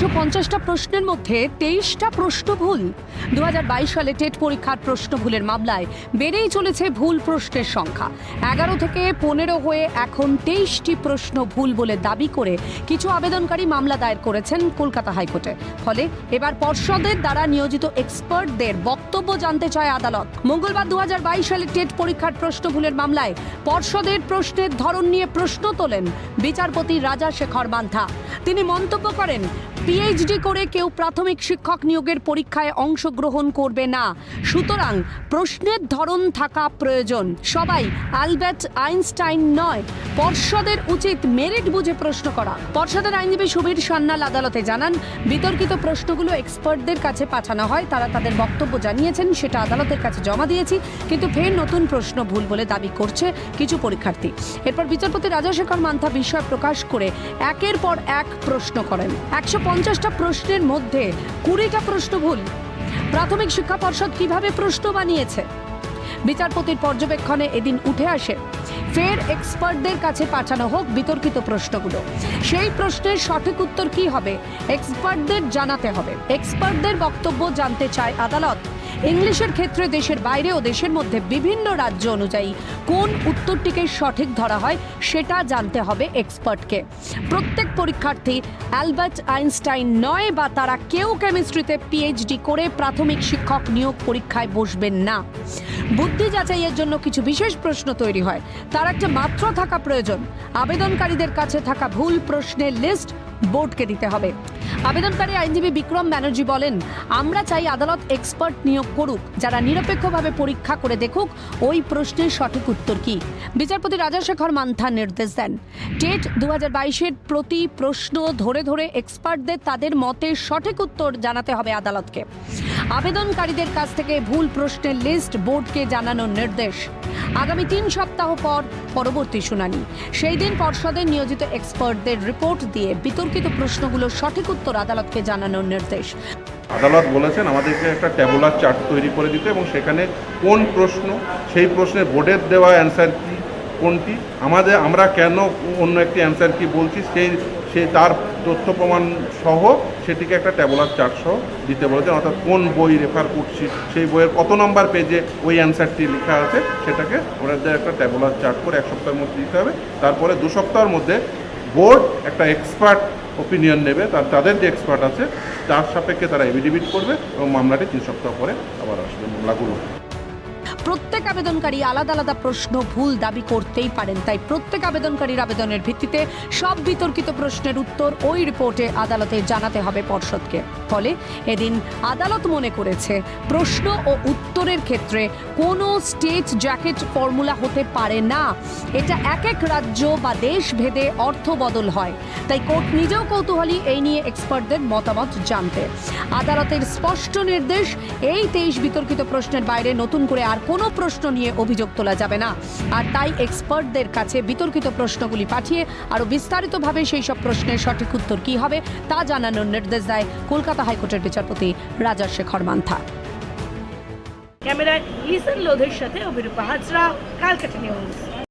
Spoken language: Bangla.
একশো পঞ্চাশটা প্রশ্নের মধ্যে তেইশটা প্রশ্ন ভুল। দুহাজার বাইশ সালে টেট পরীক্ষার প্রশ্ন ভুলের মামলায় বেড়েই চলেছে ভুল প্রশ্নের সংখ্যা। এগারো থেকে পনেরো হয়ে এখন তেইশটি প্রশ্ন ভুল বলে দাবি করে কিছু আবেদনকারী মামলা দায়ের করেছেন কলকাতা হাইকোর্টে। ফলে এবার পর্ষদের দ্বারা নিয়োজিত এক্সপার্টদের বক্তব্য জানতে চায় আদালত। মঙ্গলবার দু হাজার বাইশ সালে টেট পরীক্ষার প্রশ্ন ভুলের মামলায় পর্ষদের প্রশ্নের ধরন নিয়ে প্রশ্ন তোলেন বিচারপতি রাজা শেখর মান্থা। তিনি মন্তব্য করেন পিএইচডি করে কেউ প্রাথমিক শিক্ষক নিয়োগের পরীক্ষায় অংশগ্রহণ করবে না। সুতরাং প্রশ্নের ধরন থাকা প্রয়োজন। সবাই আলবার্ট আইনস্টাইন নয়। পর্ষদের উচিত মেরিট বুঝে প্রশ্ন করা। পর্ষদের আইনজীবী সুবীর সান্যাল আদালতে জানান, বিতর্কিত প্রশ্নগুলো এক্সপার্টদের কাছে পাঠানো হয়। তারা তাদের বক্তব্য জানিয়েছেন, সেটা আদালতের কাছে জমা দিয়েছি, কিন্তু ফের নতুন প্রশ্ন ভুল বলে দাবি করছে কিছু পরীক্ষার্থী। এরপর বিচারপতি রাজাশেখর মান্থা বিষয় প্রকাশ করে একের পর এক প্রশ্ন করেন। একশো পঞ্চাশ পঞ্চাশটা প্রশ্নের মধ্যে কুড়িটা প্রশ্ন ভুল। প্রাথমিক শিক্ষা পর্ষদ কীভাবে প্রশ্ন বানিয়েছে? বিচারপতির পর্যবেক্ষণে এদিন উঠে আসে, ফের এক্সপার্টদের কাছে পাঠানো হোক বিতর্কিত প্রশ্নগুলো। সেই প্রশ্নের সঠিক উত্তর কি হবে? এক্সপার্টদের জানাতে হবে। এক্সপার্টদের বক্তব্য জানতে চায় আদালত। ইংলিশের ক্ষেত্রে দেশের বাইরে ও দেশের মধ্যে বিভিন্ন রাজ্য অনুযায়ী কোন উত্তরটিকে সঠিক ধরা হয় সেটা জানতে হবে এক্সপার্টকে। প্রত্যেক পরীক্ষার্থী অ্যালবার্ট আইনস্টাইন নয় বা তারা কেউ কেমিস্ট্রিতে পিএইচডি করে প্রাথমিক শিক্ষক নিয়োগ পরীক্ষায় বসবেন না। বুদ্ধি যাচাইয়ের জন্য কিছু বিশেষ প্রশ্ন তৈরি হয়। তার একটা মাত্র থাকা প্রয়োজন। আবেদনকারীদের কাছে থাকা ভুল প্রশ্নের লিস্ট বোর্ডকে দিতে হবে। আবেদনকারী আইনজীবী বিক্রম ব্যানার্জি বলেন, আমরা চাই আদালত এক্সপার্ট নিয়োগ করুক, যারা নিরপেক্ষভাবে পরীক্ষা করে দেখুক ওই প্রশ্নের সঠিক উত্তর কি। বিচারপতি রাজাশেখর মান্থা নির্দেশ দেন। টেট দু হাজার প্রতি প্রশ্ন ধরে ধরে এক্সপার্টদের তাদের মতের সঠিক উত্তর জানাতে হবে আদালতকে। আবেদনকারীদের কাছ থেকে ভুল প্রশ্নের লিস্ট বোর্ডকে জানানোর নির্দেশ। আগামী তিন সপ্তাহ পর পরবর্তী শুনানি। সেই দিন পর্ষদের নিয়োজিত এক্সপার্টদের রিপোর্ট দিয়ে বিতর্কিত প্রশ্নগুলো সঠিক উত্তর আদালতকে জানানোর নির্দেশ। আদালত বলেছেন, আমাদেরকে একটা ট্যাবুলার চার্ট তৈরি করে দিতে এবং সেখানে কোন প্রশ্ন, সেই প্রশ্নে বোর্ডের দেওয়া অ্যান্সার কি কোনটি? আমাদের, আমরা কেন অন্য একটি অ্যান্সার কি বলছি? সেই সে তার তথ্য প্রমাণ সহ সেটিকে একটা ট্যাবলার চার্ট সহ দিতে বলেছেন। অর্থাৎ কোন বই রেফার করছি, সেই বইয়ের কত নম্বর পেজে ওই অ্যান্সারটি লেখা আছে, সেটাকে ওনাদের একটা ট্যাবলার চার্ট করে এক সপ্তাহের মধ্যে দিতে হবে। তারপরে দু সপ্তাহের মধ্যে বোর্ড একটা এক্সপার্ট ওপিনিয়ন নেবে, তার, তাদের যে এক্সপার্ট আছে, তার সাপেক্ষে তারা এভিডেভিট করবে এবং মামলাটি তিন সপ্তাহ পরে আবার আসবে মামলাগুলো প্রত্যেক আবেদনকারী আলাদা আলাদা প্রশ্ন, ভুল দাবি করতেই পারেন। তাই প্রত্যেক আবেদনকারীর আবেদনের ভিত্তিতে সব বিতর্কিত প্রশ্নের উত্তর ওই রিপোর্টে আদালতে জানাতে হবে পর্ষদকে। ফলে এদিন আদালত মনে করেছে, প্রশ্ন ও উত্তরের ক্ষেত্রে কোনো স্টেট জ্যাকেট ফর্মুলা হতে পারে না। এটা এক এক রাজ্য বা দেশ ভেদে অর্থ বদল হয়। তাই কোর্ট নিজেও কৌতূহলী এই নিয়ে এক্সপার্টদের মতামত জানতে। আদালতের স্পষ্ট নির্দেশ, এই তেইশ বিতর্কিত প্রশ্নের বাইরে নতুন করে আর কোনো প্রশ্ন নিয়ে অভিযোগ তোলা যাবে না। আর তাই এক্সপার্টদের কাছে বিতর্কিত প্রশ্নগুলি পাঠিয়ে আরও বিস্তারিতভাবে সেই সব প্রশ্নের সঠিক উত্তর কী হবে তা জানানোর নির্দেশ দেয় কলকাতা হাইকোর্টের বিচারপতি রাজা শেখর মান্থা। ক্যামেরায় লিসন লোধের সাথে অভিরূপা হাজরা, কালকাটা নিউজ।